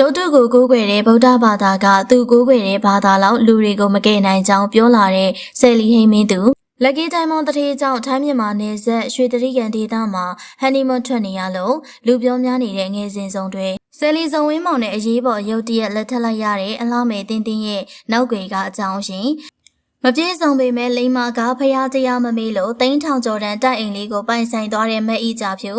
ရုပ်တုကိုကိုးကွယ်တဲ့ဗုဒ္ဓဘာသာကသူကိုးကွယ်တဲ့ဘာသာလောက်လူတွေကိုမကယ်နိုင်ကြောင်းပြောလာတဲ့ဆယ်လီဟိမင်းသူလက်ကီတိုင်းမွန်တထေးကြောင့်ထိုင်းမြန်မာနယ်စပ်ရွှေတရိကန်ဒေသမှာဟန်နီမွန်ထွက်နေရလို့လူပြောများနေတဲ့ငယ်စဉ်ဆုံးတွေဆယ်လီစုံဝင်းမောင်နဲ့အရေးပေါ်ရုတ်တရက်လက်ထပ်လိုက်ရတဲ့အလားမယ်တင်းတင်းရဲ့နောက်ွယ်ကအကြောင်းရှင်မပြေဆုံးပေမဲ့လိမ္မာကဖျားတရားမမေးလို့တိန်းထောင်ကျော်တန်တိုက်အိမ်လေးကိုပိုင်ဆိုင်သွားတဲ့မက်ဤကြဖြူ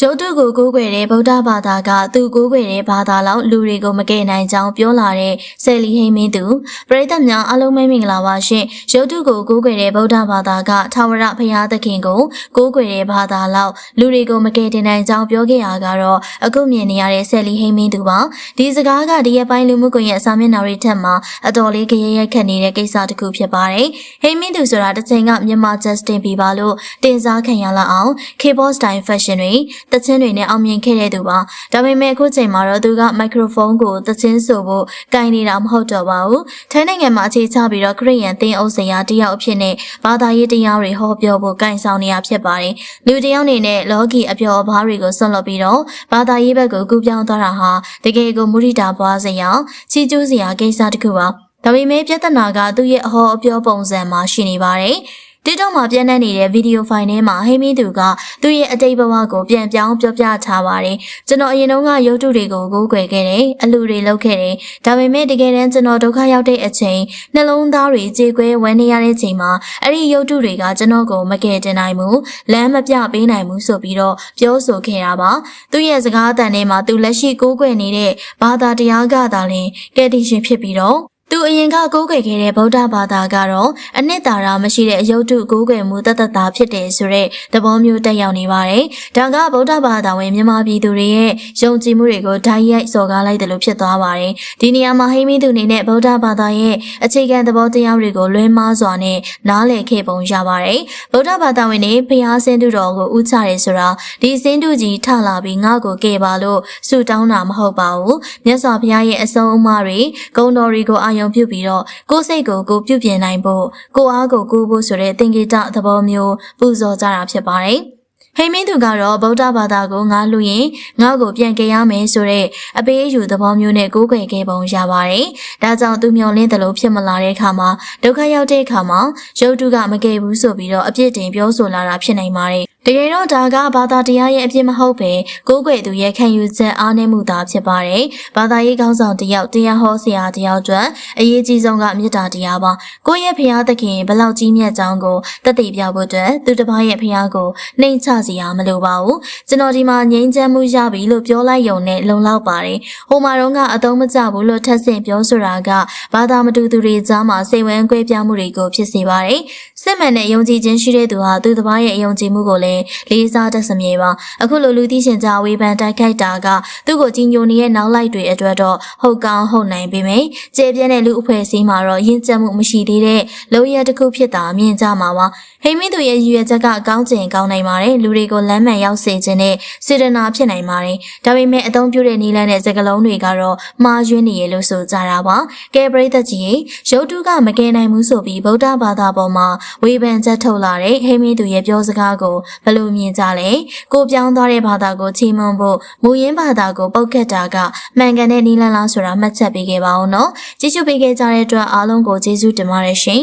ရုပ်တုကိုကိုးကွယ်တဲ့ဗုဒ္ဓဘာသာကသူကိုးကွယ်တဲ့ဘာသာလောက်လူတွေကိုမကယ်နိုင်ကြောင်းပြောလာတဲ့ဆယ်လီဟိမင်းသူပရိသတ်များအားလုံးပဲမင်္ဂလာပါရှင်ရုပ်တုကိုကိုးကွယ်တဲ့ဗုဒ္ဓဘာသာကထာဝရဘုရားသခင်ကိုကိုးကွယ်တဲ့ဘာသာလောက်လူတွေကိုမကယ်တင်နိုင်ကြောင်းပြောခဲ့ရကတော့အခုမြင်နေရတဲ့ဆယ်လီဟိမင်းသူပါဒီစကားကဒီရက်ပိုင်းလူမှုကွန်ရက်စာမျက်နှာတွေထက်မှာအတော်လေးကြရရက်ခတ်နေတဲ့ကိစ္စတစ်ခုဖြစ်ပါတယ်ဟိမင်းသူဆိုတာတစ်ချိန်ကမြန်မာ Justin Bieber လို့တင်စားခံရလောက်အောင် K-pop style fashion တွေတချင်းတွေနဲ့အောင်မြင်ခဲ့တဲ့သူပါဒါပေမဲ့အခုချိန်မှာတော့သူကမိုက်ခရိုဖုန်းကိုတချင်းဆိုဖို့ကင်နေတာမဟုတ်တော့ပါဘူးထိုင်းနိုင်ငံမှာအခြေချပြီးတော့ခရစ်ယာန်သင်းအုပ်စရာတယောက်အဖြစ်နဲ့ဘာသာရေးတရားတွေဟောပြောဖို့ကင်ဆောင်နေရဖြစ်ပါတယ်လူတယောက်အနေနဲ့လော်ဂီအပျော်အပါးတွေကိုဆွန့်လွတ်ပြီးတော့ဘာသာရေးဘက်ကိုကူးပြောင်းသွားတာဟာတကယ်ကိုမုရိတာပွားစရာချီးကျူးစရာကိစ္စတစ်ခုပါဒါပေမဲ့ပြဿနာကသူ့ရဲ့အဟောအပြောပုံစံမှာရှိနေပါတယ်။ TikTok မှာပြန့်နှံ့နေတဲ့ဗီဒီယိုဖိုင်ထဲမှာဟိမင်းသူကသူ့ရဲ့အတိတ်ဘဝကိုပြန်ပြောင်းပြောပြထားပါတယ်။ကျွန်တော်အရင်တုန်းကရုပ်တုတွေကိုကိုးကွယ်ခဲ့တယ်။အလူတွေလုပ်ခဲ့တယ်။ဒါပေမဲ့တကယ်တမ်းကျွန်တော်ဒုက္ခရောက်တဲ့အချိန်နှလုံးသားတွေကြေကွဲဝမ်းနေရတဲ့ချိန်မှာအဲ့ဒီရုပ်တုတွေကကျွန်တော်ကိုမကယ်တင်နိုင်ဘူး။လမ်းမပြပေးနိုင်ဘူးဆိုပြီးတော့ပြောဆိုခဲ့တာပါ။သူ့ရဲ့စကားအတန်ထဲမှာသူလက်ရှိကိုးကွယ်နေတဲ့ဘာသာတရားကသာလင်ကယ်တင်ရှင်ဖြစ်ပြီးတော့ သူအရင်ကကိုးကွယ်ခဲ့တဲ့ဗုဒ္ဓဘာသာကတော့အနှစ်သာရမရှိတဲ့အယုတ်တုကိုးကွယ်မှုတသက်တာဖြစ်တယ်ဆိုတဲ့သဘောမျိုးတက်ရောက်နေပါတယ်။ဒါကဗုဒ္ဓဘာသာဝင်မြန်မာပြည်သူတွေရဲ့ယုံကြည်မှုတွေကိုဓာတ်ရိုက်စော်ကားလိုက်တယ်လို့ဖြစ်သွားပါတယ်။ဒီနေရာမှာဟိမင်းသူအနေနဲ့ဗုဒ္ဓဘာသာရဲ့အခြေခံသဘောတရားတွေကိုလွဲမှားစွာနဲ့နားလည်ခဲ့ပုံရပါတယ်။ဗုဒ္ဓဘာသာဝင်တွေဖျားဆင်းတုတော်ကိုဥချတယ်ဆိုတာဒီစင်းတုကြီးထလာပြီးငါ့ကိုကယ်ပါလို့ဆုတောင်းတာမဟုတ်ပါဘူး။မြတ်စွာဘုရားရဲ့အဆုံးအမတွေဂုဏ်တော်တွေကိုအာရုံပြုပြီးတော့ကိုယ်စိတ်ကိုကိုပြုပြင်နိုင်ဖို့ကိုအားကိုကူဖို့ဆိုတဲ့သင်္ကေတသဘောမျိုးပူဇော်ကြတာဖြစ်ပါတယ်။ဟိမင်းသူကတော့ဗုဒ္ဓဘာသာကိုငါလူရင်ငါ့ကိုပြန်ကြရမယ်ဆိုတဲ့အပေးအယူသဘောမျိုးနဲ့ကိုးကွယ်ခဲ့ပုံရပါတယ်။ဒါကြောင့်သူမျောလင်းတယ်လို့ဖြစ်မလာတဲ့အခါမှာဒုက္ခရောက်တဲ့အခါမှာရုပ်တုကမကယ်ဘူးဆိုပြီးတော့အပြစ်တင်ပြောဆိုလာတာဖြစ်နိုင်ပါတယ် တကယ်တော့ဒါကဘာသာတရားရဲ့အပြစ်မဟုတ်ပဲကိုးကွယ်သူရဲ့ခံယူချက်အားနည်းမှုသာဖြစ်ပါတယ်။ဘာသာရေးကောင်းဆောင်တယောက်တရားဟောဆရာတယောက်အတွက်အရေးကြီးဆုံးကမေတ္တာတရားပါ။ကိုယ့်ရဲ့ဖခင်သခင်ဘလောက်ကြီးမြတ်ကြောင်းကိုတသိပြဖို့အတွက်သူတစ်ပါးရဲ့ဖခင်ကိုနှိမ်ချစီရမလိုပါဘူး။ကျွန်တော်ဒီမှာငြိမ်းချမ်းမှုရပြီလို့ပြောလိုက်ရုံနဲ့လုံလောက်ပါတယ်။ဟိုမှာတော့ကအတုံးမကျဘူးလို့ထပ်ဆင့်ပြောဆိုတာကဘာသာမတူသူတွေကြားမှာစိတ်ဝမ်းကွဲပြားမှုတွေကိုဖြစ်စေပါတယ်။စစ်မှန်တဲ့ယုံကြည်ခြင်းရှိတဲ့သူဟာသူတစ်ပါးရဲ့ယုံကြည်မှုကိုလည်းလေးစားတတ်စမြဲပါအခုလိုလူသိရှင်ကြားဝေဖန်တိုက်ခိုက်တာကသူ့ကိုကြီးညိုနေတဲ့နောက်လိုက်တွေအတွက်တော့ဟုတ်ကောင်းဟုတ်နိုင်ပေမယ့်ကျေပြဲတဲ့လူအဖွဲ့အစည်းမှာတော့ယဉ်ကျေးမှုမရှိသေးတဲ့လုံရတစ်ခုဖြစ်တာမြင်ကြမှာပါဟိမင်းသူရဲ့ရည်ရွယ်ချက်ကကောင်းကျင်ကောင်းနိုင်ပါတယ်လူတွေကိုလမ်းမှန်ရောက်စေခြင်းနဲ့စေတနာဖြစ်နိုင်ပါတယ်ဒါပေမဲ့အသုံးပြုတဲ့နည်းလမ်းနဲ့စကားလုံးတွေကတော့မှားယွင်းနေရလို့ဆိုကြတာပါကဲပရိသတ်ကြီးရုပ်တုကမကယ်နိုင်ဘူးဆိုပြီးဗုဒ္ဓဘာသာပေါ်မှာဝေဖန်ချက်ထုတ်လာတဲ့ဟိမင်းသူရဲ့ပြောစကားကိုဘယ်လိုမြင်ကြလဲကိုပြောင်းသွားတဲ့ဘာသာကိုချီးမွမ်းဖို့မူရင်းဘာသာကိုပုတ်ခတ်တာကမှန်ကန်တဲ့နည်းလမ်းလားဆိုတာမှတ်ချက်ပေးခဲ့ပါဦးနော်ကြည့်ရှုပေးခဲ့ကြတဲ့အတွက်အားလုံးကိုကျေးဇူးတင်ပါတယ်ရှင်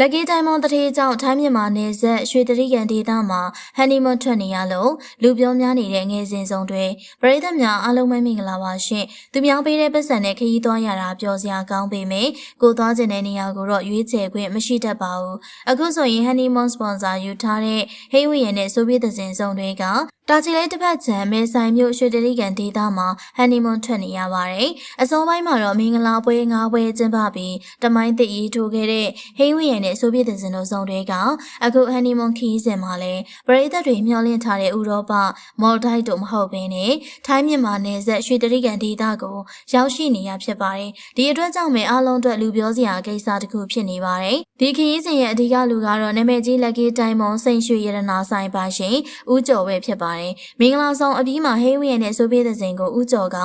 လက်ကီတိုင်းမွန်တထေးကြောင့်ထိုင်းမြန်မာနယ်စပ်ရွှေတရိကန်ဒေသမှာဟန်နီမွန်ထွက်နေရလို့လူပြောများနေတဲ့ငယ်စဉ်ဆုံးတွေပရိသတ်များအားလုံးပဲမင်္ဂလာပါရှင်သူများပေးတဲ့ပတ်စံနဲ့ခရီးသွားရတာပျော်စရာကောင်းပေမယ့်ကိုသွားခြင်းတဲ့နေရာကိုတော့ရွေးချယ်ခွင့်မရှိတတ်ပါဘူးအခုဆိုရင်ဟန်နီမွန်စပွန်ဆာယူထားတဲ့ဟိဝီယန်နဲ့ဆိုဗီယက်သဇင်စုံတွေက တာချီလေးတစ်ဖက်ခြံမဲဆိုင်မြို့ရွှေတရိကန်ဒေသမှာဟန်နီမွန်ထွက်နေရပါတယ်။အစောပိုင်းမှာတော့မင်္ဂလာပွဲငါးပွဲကျင်းပပြီးတမိုင်းတစ်ရီထိုးခဲ့တဲ့ဟိန်းဝီယန်နဲ့ဆိုဗီယက်တစင်တို့စုံတွေကအခုဟန်နီမွန်ခီးစဉ်မှာလဲပရိသတ်တွေမျှော်လင့်ထားတဲ့ဥရောပမော်ဒိုက်တို့မဟုတ်ဘဲနဲ့ထိုင်းမြန်မာနယ်စပ်ရွှေတရိကန်ဒေသကိုရောက်ရှိနေရဖြစ်ပါတယ်။ဒီအတွက်ကြောင့်ပဲအားလုံးအတွက်လူပြောစရာကိစ္စတစ်ခုဖြစ်နေပါတယ်။ဒီခီးစဉ်ရဲ့အဓိကလူကတော့နာမည်ကြီးလက်ကီတိုင်းမွန်စိန်ရွှေရတနာဆိုင်ပါရှင်ဦးကျော်ပဲဖြစ်ပါတယ်ပါတယ်။မင်္ဂလာဆောင်အပြီးမှာဟေးဝင်းရဲ့နဲ့ဆိုပေးတဲ့စဉ်ကိုဥကျော်က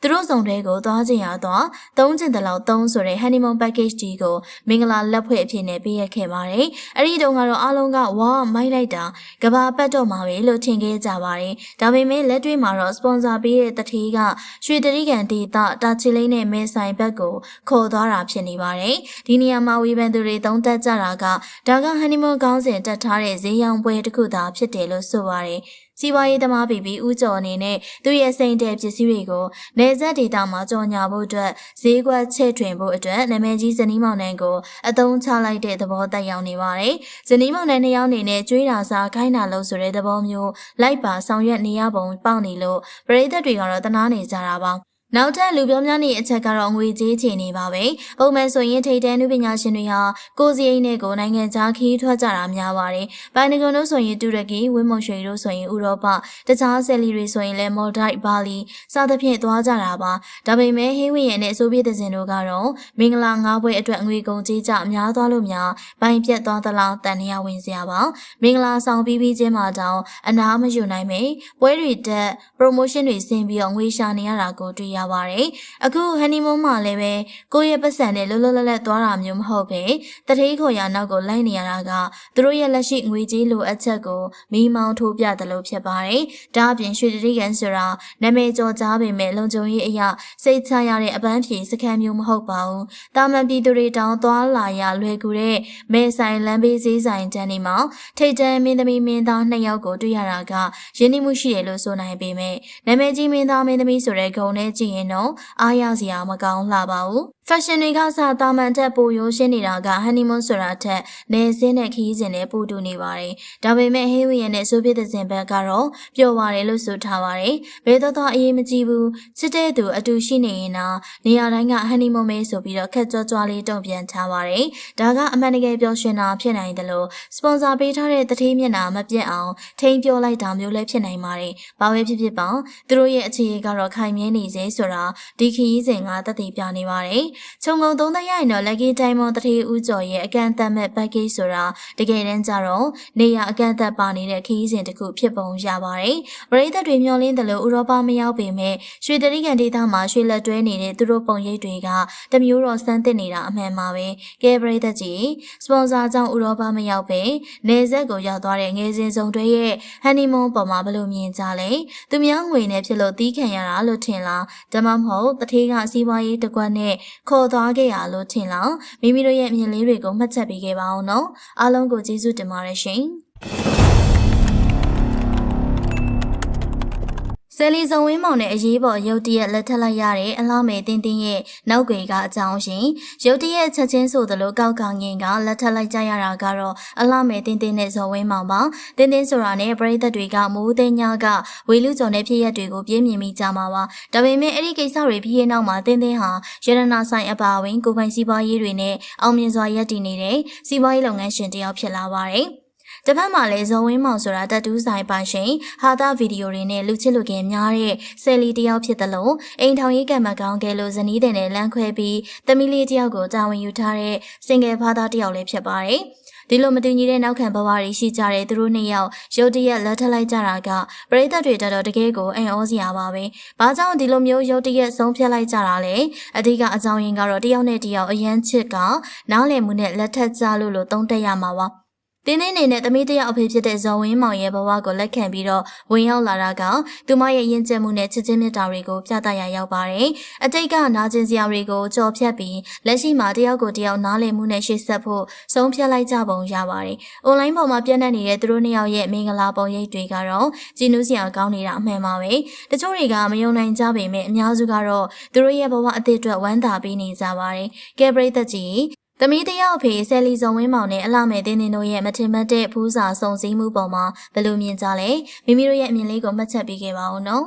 သူတို့ဆောင်တွေကိုသွားချင်ရသွားသုံးချင်တဲ့လောက်သုံးဆိုတဲ့ honeymoon package ဒီကိုမင်္ဂလာလက်ဖွဲ့အဖြစ်နဲ့ပေးရခဲ့ပါတယ်။အဲ့ဒီတုန်းကတော့အားလုံးကဝါမိုက်လိုက်တာကဘာပတ်တော့မှာပဲလို့ထင်ခဲ့ကြပါတယ်။ဒါပေမဲ့လက်တွေ့မှာတော့ sponsor ပေးတဲ့တထေးကရွှေတရိကန်ဒေတာတာချီလိန်နဲ့မဲဆိုင်ဘက်ကိုခေါ်သွားတာဖြစ်နေပါတယ်။ဒီနေရာမှာဝေဖန်သူတွေသုံးသပ်ကြတာကဒါက honeymoon ကောင်းစဉ်တက်ထားတဲ့ဈေးရောင်းပွဲတစ်ခုသာဖြစ်တယ်လို့ဆိုပါတယ်။ စီးပွားရေးသမားပြည်ပြီးဦးကျော်အနေနဲ့သူ့ရဲ့စိန်တဲ့ပစ္စည်းတွေကိုနေဆက်ဒေတာမှာကြော်ညာဖို့အတွက်ဈေးကွက်ချဲ့ထွင်ဖို့အတွက်နာမည်ကြီးဇနီးမောင်နှံကိုအသုံးချလိုက်တဲ့သဘောတက်ရောက်နေပါတယ်။ဇနီးမောင်နှံနှစ်ယောက်အနေနဲ့ကျွေးတာစားခိုင်းတာလို့ဆိုတဲ့သဘောမျိုးလိုက်ပါဆောင်ရွက်နေရပုံပေါက်နေလို့ပရိသတ်တွေကတော့တနာနေကြတာပါ။ နောက်ထပ်လူပြောများနေအချက်ကတော့ငွေကြေးချေနေပါပဲ။ပုံမှန်ဆိုရင်ထိတ်တန်းနုပညာရှင်တွေဟာကိုယ်စီအိမ်နဲ့ကိုနိုင်ငံခြားခီးထွက်ကြတာများပါတယ်။ပိုင်နဂွန်တို့ဆိုရင်တူရကီဝင်းမုံရွှေတို့ဆိုရင်ဥရောပတခြားဆယ်လီတွေဆိုရင်လည်းမော်ဒိုက်ဘာလီစသဖြင့်သွားကြတာပါ။ဒါပေမဲ့ဟင်းဝင်းရဲ့နဲ့ဆိုဗီယက်တစင်တို့ကတော့မင်္ဂလာငါးပွဲအတွက်ငွေကုန်ကြေးကြများသွားလို့များပိုင်ပြက်သွားသလားတန်နေရဝင်စရာပါ။မင်္ဂလာဆောင်ပြီးပြီးချင်းမှတောင်အနာမယူနိုင်မေပွဲတွေတက် promotion တွေဆင်းပြီးတော့ငွေရှာနေရတာကိုတွေ့ရပါတယ်။အခု honeymoon မှာလည်းပဲကိုယ့်ရဲ့ပတ်စံနဲ့လောလောလတ်လတ်သွားတာမျိုးမဟုတ်ပဲတတိခေါ်ရနောက်ကိုလိုက်နေရတာကသူတို့ရဲ့လက်ရှိငွေကြေးလိုအပ်ချက်ကိုမိမောင်းထိုးပြတယ်လို့ဖြစ်ပါတယ်။ဒါအပြင်ရွှေတတိကန်ဆိုတာနာမည်ကျော်ကြားပေမဲ့လုံခြုံရေးအရာစိတ်ချရတဲ့အပန်းဖြေစခန်းမျိုးမဟုတ်ပါဘူး။တာမန်ပြည်သူတွေတောင်းသွားလာရလွယ်ကူတဲ့မဲဆိုင်လမ်းဘေးဈေးဆိုင်တန်းဒီမှာထိတ်တန်းမင်းသမီးမင်းသားနှစ်ယောက်ကိုတွေ့ရတာကရင်းနှီးမှုရှိတယ်လို့ဆိုနိုင်ပေမဲ့နာမည်ကြီးမင်းသားမင်းသမီးဆိုတဲ့ဂုဏ်နဲ့ကြည့်ရင်တော့အားရစရာမကောင်းလှပါဘူး။ fashion တွေကစားတာမန်တက်ပိုရိုးရှင်းနေတာက honeymoon ဆိုတာထက်နေစင်းတဲ့ခီးစဉ်နဲ့ပိုတူနေပါတယ်။ဒါပေမဲ့ဟေးဝီရဲ့နဲ့ဆိုပြတဲ့ဇင်ဘက်ကတော့ပျော်ပါတယ်လို့ဆိုထားပါတယ်။ဘယ်တော့တော့အရေးမကြီးဘူး။ချစ်တဲ့သူအတူရှိနေရင်တော့နေရာတိုင်းက honeymoon မဲဆိုပြီးတော့ခက်ကြွကြွလေးတုံ့ပြန်ထားပါတယ်။ဒါကအမှန်တကယ်ပျော်ရွှင်တာဖြစ်နိုင်တယ်လို့ sponsor ပေးထားတဲ့တတိမျက်နှာမပြတ်အောင်ထိန်းပြောလိုက်တာမျိုးလည်းဖြစ်နိုင်ပါတယ်။ဘာပဲဖြစ်ဖြစ်ပါသူတို့ရဲ့အခြေအနေကတော့ခိုင်မြဲနေစေဆိုတာဒီခရီးစဉ်ကသက်သေပြနေပါတယ်။ခြုံငုံသုံးသက်ရရင်တော့ Lucky Diamond တတိဦးကျော်ရဲ့အကန့်အသတ်မဲ့ package ဆိုတာတကယ်တမ်းကျတော့နေရအကန့်အသတ်ပါနေတဲ့ခရီးစဉ်တစ်ခုဖြစ်ပုံရပါတယ်။ပရိသတ်တွေမျှော်လင့်တယ်လို့ဥရောပမရောက်ပေမဲ့ရွှေတရိကန်ဒေသမှာရွှေလက်တွဲနေတဲ့သူတို့ပုံရိပ်တွေကတမျိုးတော့စမ်းသစ်နေတာအမှန်ပါပဲ။ကဲပရိသတ်ကြီးစပွန်ဆာကြောင့်ဥရောပမရောက်ပဲနေဆက်ကိုရောက်သွားတဲ့ငယ်စဉ်စုံတွေရဲ့ honeymoon ပေါ်မှာဘယ်လိုမြင်ကြလဲ။သူများငွေနဲ့ဖြစ်လို့တီးခံရတာလို့ထင်လား။ဒါမှမဟုတ်တထေးကစီးပွားရေးတကွက်နဲ့ခေါ်သွားခဲ့ရလို့ထင်လားမိမိတို့ရဲ့အမြင်လေးတွေကိုမှတ်ချက်ပေးခဲ့ပါအောင်နော်အားလုံးကိုကျေးဇူးတင်ပါတယ်ရှင် ယ်လီစုံဝင်းမောင်နဲ့အရေးပေါ်ရုတ်တရက်လက်ထက်လိုက်ရတဲ့အလားမေတင်းတင်းရဲ့နောက်ွယ်ကအကြောင်းရှင်ရုတ်တရက်ချက်ချင်းဆိုသလိုကောက်ကောင်ငင်ကလက်ထက်လိုက်ကြရတာကတော့အလားမေတင်းတင်းနဲ့ဇော်ဝင်းမောင်ပါတင်းတင်းဆိုတာနဲ့ပရိသတ်တွေကမိုးသိန်းညာကဝေလူကျော်နဲ့ဖြစ်ရက်တွေကိုပြင်းမြင်မိကြမှာပါဒါပေမဲ့အဲ့ဒီကိစ္စတွေပြီးရဲ့နောက်မှာတင်းတင်းဟာရတနာဆိုင်အပါအဝင်ကိုပိုင်စီးပွားရေးတွေနဲ့အောင်မြင်စွာရပ်တည်နေတဲ့စီးပွားရေးလုပ်ငန်းရှင်တယောက်ဖြစ်လာပါတယ် တစ်ဖက်မှာလည်းဇော်ဝင်းမောင်ဆိုတာတတူးဆိုင်ပိုင်ရှင်ဟာတာဗီဒီယိုတွေနဲ့လူချစ်လူခင်များတဲ့ဆယ်လီတယောက်ဖြစ်တယ်လို့အိမ်ထောင်ရေးကံမကောင်းကဲလို့ဇနီးတဲ့နဲ့လမ်းခွဲပြီးသမီးလေးတယောက်ကိုတာဝန်ယူထားတဲ့စင်ငယ်ဖားသားတယောက်လည်းဖြစ်ပါတယ်ဒီလိုမတူညီတဲ့နောက်ခံဘဝတွေရှိကြတဲ့သူတို့နှစ်ယောက်ရုတ်တရက်လက်ထပ်လိုက်ကြတာကပရိသတ်တွေတော်တော်တကယ်ကိုအံ့ဩစရာပါပဲ။ဘာကြောင့်ဒီလိုမျိုးရုတ်တရက်ဆုံးဖြတ်လိုက်ကြတာလဲ။အဓိကအကြောင်းရင်းကတော့တယောက်နဲ့တယောက်အရန်ချစ်ကနားလည်မှုနဲ့လက်ထပ်ကြလို့လို့သုံးသပ်ရမှာပါ။ တင်းတင်းနေနဲ့သမီးတယောက်အဖေဖြစ်တဲ့ဇော်ဝင်းမောင်ရဲ့ဘဝကိုလက်ခံပြီးတော့ဝင်ရောက်လာတာကသူမရဲ့ယဉ်ကျေးမှုနဲ့ချစ်ချင်းမြတ်တာတွေကိုပြသရရောက်ပါတယ်။အတိတ်ကနာကျင်စရာတွေကိုကြော်ဖြတ်ပြီးလက်ရှိမှာတယောက်ကိုတယောက်နားလည်မှုနဲ့ရှေ့ဆက်ဖို့ဆုံးဖြတ်လိုက်ကြပုံရပါတယ်။ online ပေါ်မှာပြန့်နှံ့နေတဲ့သူတို့နှစ်ယောက်ရဲ့မင်္ဂလာပုံရိပ်တွေကတော့ကြည်နူးစရာကောင်းနေတာအမှန်ပါပဲ။တချို့တွေကမယုံနိုင်ကြပေမဲ့အများစုကတော့သူတို့ရဲ့ဘဝအသစ်အတွက်ဝမ်းသာပေးနေကြပါတယ်။ကဲပရိသတ်ကြီး သမီးတယောက်ဖေဆယ်လီစုံဝင်းမောင်နဲ့အလှမဲ့တင်းတင်းတို့ရဲ့မထင်မှတ်တဲ့ဖူးစာစုံစည်းမှုပေါ်မှာဘယ်လိုမြင်ကြလဲမိမိတို့ရဲ့အမြင်လေးကိုမှတ်ချက်ပေးခဲ့ပါဦးနော်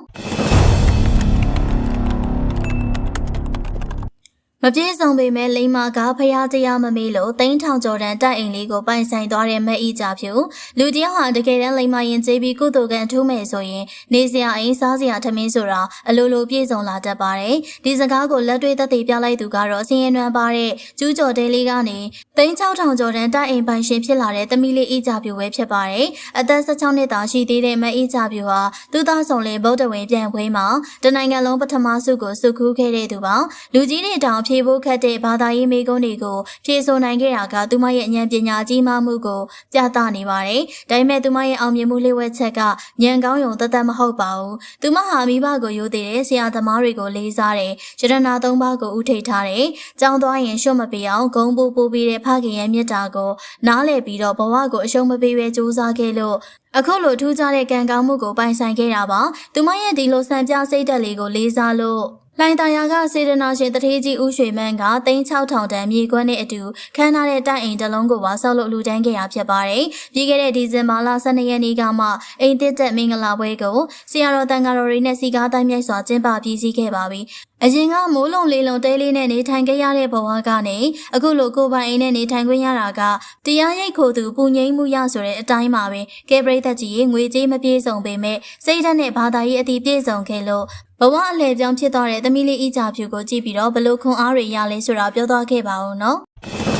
မမပြေဆုံးပေမဲ့လိမ္မာကဖျားတရားမမေးလို့တိန်းထောင်ကျော်တန်တိုက်အိမ်လေးကိုပိုင်ဆိုင်သွားတဲ့မက်ဤကြဖြူလူတယောက်ဟာတကယ်တမ်းလိမ္မာရင်ကျေးပြီးကုသိုလ်ကံထူးမယ်ဆိုရင်နေစရာအိမ်စားစရာထမင်းဆိုတာအလိုလိုပြည့်စုံလာတတ်ပါတယ်ဒီစကားကိုလက်တွေ့သက်သေပြလိုက်သူကတော့စင်ရင်နွမ်းပါတဲ့ကျူးကျော်တဲလေးကနေတိန်း6000ကျော်တန်တိုက်အိမ်ပိုင်ရှင်ဖြစ်လာတဲ့သမီးလေးဤကြဖြူပဲဖြစ်ပါတယ်အသက်16နှစ်သားရှိသေးတဲ့မက်ဤကြဖြူဟာသူသားဆောင်လေဗုဒ္ဓဝင်ပြန်ပွဲမှာတနိုင်ငံလုံးပထမဆုကိုစုခူးခဲ့တဲ့သူပါလူကြီးတွေတောင်ဖြေဖို့ခက်တဲ့ဘာသာရေးမိကုန်းတွေကိုဖြေဆိုနိုင်ခဲ့တာကသူမရဲ့ဉာဏ်ပညာကြီးမားမှုကိုပြသနေပါတယ်။ဒါပေမဲ့သူမရဲ့အောင်မြင်မှုလေးဝက်ချက်ကဉာဏ်ကောင်းရုံတသက်မဟုတ်ပါဘူး။သူမဟာမိဘကိုရိုသေတဲ့ဆရာသမားတွေကိုလေးစားတယ်။ရတနာသုံးပါးကိုဥထိတ်ထားတယ်။ကြောင်းသွားရင်ရှုံ့မပေးအောင်ဂုံပူပူပြီးတဲ့ဖခင်ရဲ့မြတ်တာကိုနားလည်ပြီးတော့ဘဝကိုအရှုံးမပေးဘဲစူးစမ်းခဲ့လို့အခုလိုထူးခြားတဲ့ကံကောင်းမှုကိုပိုင်ဆိုင်ခဲ့တာပါ။သူမရဲ့ဒီလိုစံပြစိတ်ဓာတ်လေးကိုလေးစားလို့ လိုင်တာယာကစေတနာရှင်တထေးကြီးဦးရွှေမန်းက3600တန်မြေကွန်းနဲ့အတူခန်းထားတဲ့တိုက်အိမ်တစ်လုံးကိုပါဆောက်လုပ်လူတန်းခဲ့တာဖြစ်ပါတယ်။ပြီးခဲ့တဲ့ဒီဇင်ဘာလ12ရက်နေ့ကမှအိမ်သစ်သက်မင်္ဂလာပွဲကိုဆရာတော်တန်ဃာတော်တွေနဲ့စီကားတိုင်းမြိုက်စွာကျင်းပပြီးစီးခဲ့ပါပြီ။အရင်ကမိုးလုံလေးလုံတဲလေးနဲ့နေထိုင်ခဲ့ရတဲ့ဘဝကနေအခုလိုကိုယ်ပိုင်အိမ်နဲ့နေထိုင်ခွင့်ရတာကတရားရိပ်ခိုသူပူငိမ့်မှုရဆိုတဲ့အတိုင်းပါပဲ။ကဲပရိသတ်ကြီးရေငွေကြေးမပြေဆုံးပေမဲ့စိတ်ဓာတ်နဲ့ဘာသာရေးအတိပြည့်စုံခဲ့လို့ဘဝအလဲပြောင်းဖြစ်သွားတဲ့သမီးလေးဤကြဖြူကိုကြည့်ပြီးတော့ဘလို့ခွန်အားတွေရလဲဆိုတာပြောသွားခဲ့ပါဦးနော်။